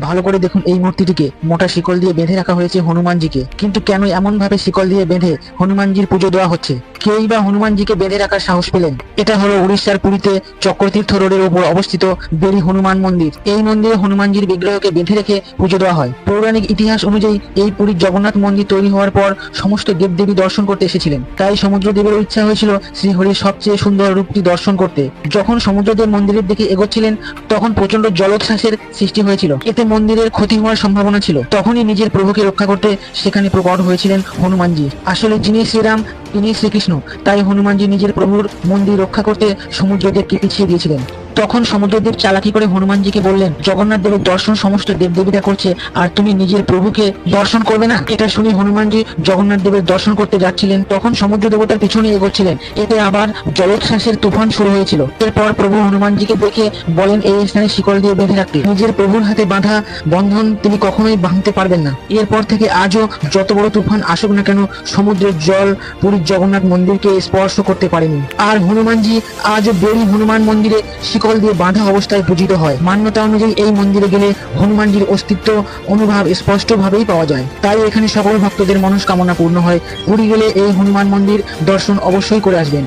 ভালো করে দেখুন এই মূর্তিটিকে। মোটা শিকল দিয়ে বেঁধে রাখা হয়েছে হনুমানজিকে। কিন্তু কেন এমন ভাবে শিকল দিয়ে বেঁধে হনুমানজির পুজো দেওয়া হচ্ছে? কেই বা হনুমানজিকে বেঁধে রাখার সাহস পেলেন। এটা হলো উড়িষ্যার পুরীতে চক্রতীর্থ রোডের উপর অবস্থিত বেরি হনুমান মন্দির। এই মন্দিরে হনুমানজির বিগ্রহকে বেঁধে রেখে পুজো দেওয়া হয়। পৌরাণিক ইতিহাস অনুযায়ী এই পুরীর জগন্নাথ মন্দির তৈরি হওয়ার পর সমস্ত দেবদেবী দর্শন করতে এসেছিলেন। তাই সমুদ্রদেবেরও ইচ্ছা হয়েছিল শ্রীহরির সবচেয়ে সুন্দর রূপটি দর্শন করতে। যখন সমুদ্রদেব মন্দিরের দিকে এগোচ্ছিলেন, তখন প্রচণ্ড জলোচ্ছ্বাসের সৃষ্টি হয়েছিল। এতে মন্দিরের ক্ষতি হওয়ার সম্ভাবনা ছিল। তখনই নিজের প্রভুকে রক্ষা করতে সেখানে প্রকট হয়েছিলেন হনুমানজি। আসলে যিনি শ্রীরাম তিনি শ্রীকৃষ্ণ তাই হনুমানজি নিজের প্রভুর মন্দির রক্ষা করতে সমুদ্রদেবকে পিছিয়ে দিয়েছিলেন। তখন সমুদ্রদেব চালাকি করে হনুমানজিকে বললেন জগন্নাথ দেবের দর্শন সমস্ত দেবদেবীরা করছে, আর তুমি নিজের প্রভুকে দর্শন করবে না? এটা শুনে হনুমানজি জগন্নাথ দেবের দর্শন করতে যাচ্ছিলেন। তখন সমুদ্র দেবতার পিছনে এগোচ্ছিলেন। এতে আবার জলোচ্ছ্বাসের তুফান শুরু হয়েছিল। এরপর প্রভু হনুমানজিকে দেখে বলেন, এই স্থানে শিকল দিয়ে বেঁধে রাখতে। নিজের প্রভুর হাতে বাঁধা বন্ধন তিনি কখনোই ভাঙতে পারবেন না। এরপর থেকে আজও যত বড় তুফান আসুক না কেন, সমুদ্রের জল পুরীর জগন্নাথ মন্দিরকে স্পর্শ করতে পারেনি। আর হনুমানজি আজও বেরি হনুমান মন্দিরে শিকল দিয়ে বাঁধা অবস্থায় পূজিত হয়। মান্যতা অনুযায়ী এই মন্দিরে গেলে হনুমানজির অস্তিত্ব অনুভব স্পষ্টভাবেই পাওয়া যায়। তাই এখানে সকল ভক্তদের মনস্কামনা পূর্ণ হয়। পুরী গেলে এই হনুমান মন্দির দর্শন অবশ্যই করে আসবেন।